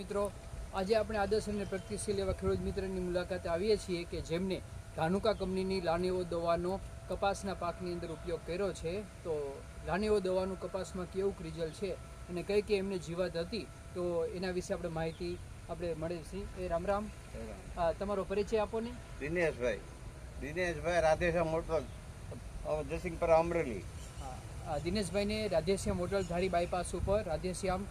મિત્રો આજે આપણે આદર્શ અને પ્રગતિશીલ એવા ખેડૂત મિત્રની મુલાકાતે આવીએ છીએ કે જેમને ધાનુકા કંપનીની લાનેઓ દવાનો કપાસના પાકની અંદર ઉપયોગ કર્યો છે. તો લાનેઓ દવાનું કપાસમાં કેવું રિઝલ્ટ છે અને કઈ કઈ એમને જીવાત હતી તો એના વિશે આપણે માહિતી આપણે મળે છે. એ રામ રામ. તમારો પરિચય આપો ને. દિનેશભાઈ. દિનેશભાઈ રાધેશા મોટલ જસિંગપરા અમરેલી. દિનેશભાઈને રાધેશ્યામ હોટલ ધારી બાયપાસ ઉપર રાધેશ્યામ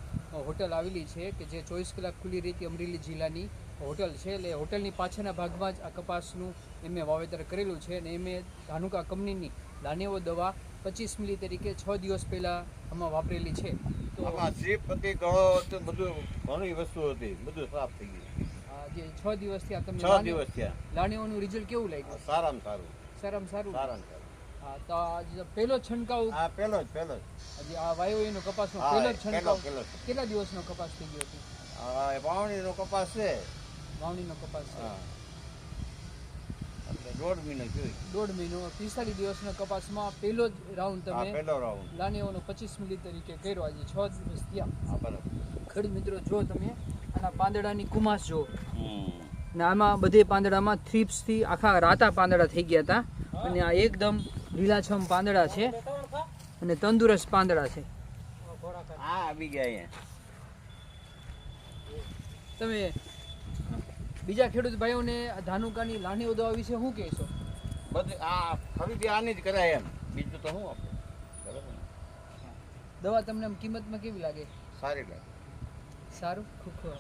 હોટલ આવેલી છે કે જે ચોવીસ કલાક ખુલ્લી રહી અમરેલી જિલ્લાની હોટલ છે. એટલે હોટલની પાછળના ભાગમાં જ આ કપાસનું એમણે વાવેતર કરેલું છે અને એમણે ધાનુકા કંપનીની દાનેવો દવા પચીસ મિલી તરીકે છ દિવસ પહેલાં આમાં વાપરેલી છે. તો ગળો બધું ઘણી વસ્તુ હતી બધું સાફ થઈ ગયું. આ જે છ દિવસથી આ તમને છ દિવસ થયા. લાણીઓનું રિઝલ્ટ કેવું લાગ્યું? સારામાં સારું. સારામાં સારું? સારામાં સારું. હા તો પહેલો છંટકાવ હા પેલો જ પેલો જ. આ વાયુ એનો કપાસનો હા, પહેલો છંટકાવ. પહેલો. કેટલા દિવસનો કપાસ થઈ ગયો હતો આ એ વાવણીનો કપાસ છે. વાવણીનો કપાસ છે. દોઢ મહિનો જોઈ દોઢ મહિનો. પિસ્તાલીસ દિવસના કપાસમાં પહેલો જ રાઉન્ડ તમે પેલો રાઉન્ડ. લાનીઓનો પચીસ મિલી તરીકે કર્યો. આજે છ દિવસ થયા. આ બરાબર. ખડી મિત્રો જો તમે આના પાંદડાની કુમાસ જો ને આમાં બધે પાંદડામાં થ્રીપ્સથી આખા રાતા પાંદડા થઈ ગયા હતા. અને આ એકદમ લીલાછમ પાંદડા છે અને તંદુરસ્ત પાંદડા છે. હા આવી ગયા તમે બીજા ખેડૂત ભાઈઓને ધાનુકાની લાની ઉદવા વિશે શું કહેશો? બધું આ ખરીદી આની જ કરાય એમ. બીજું તો શું આપણે દવા તમને કિંમતમાં કેવી લાગે? સારી લાગે. સારું? ખૂબ ખૂબ.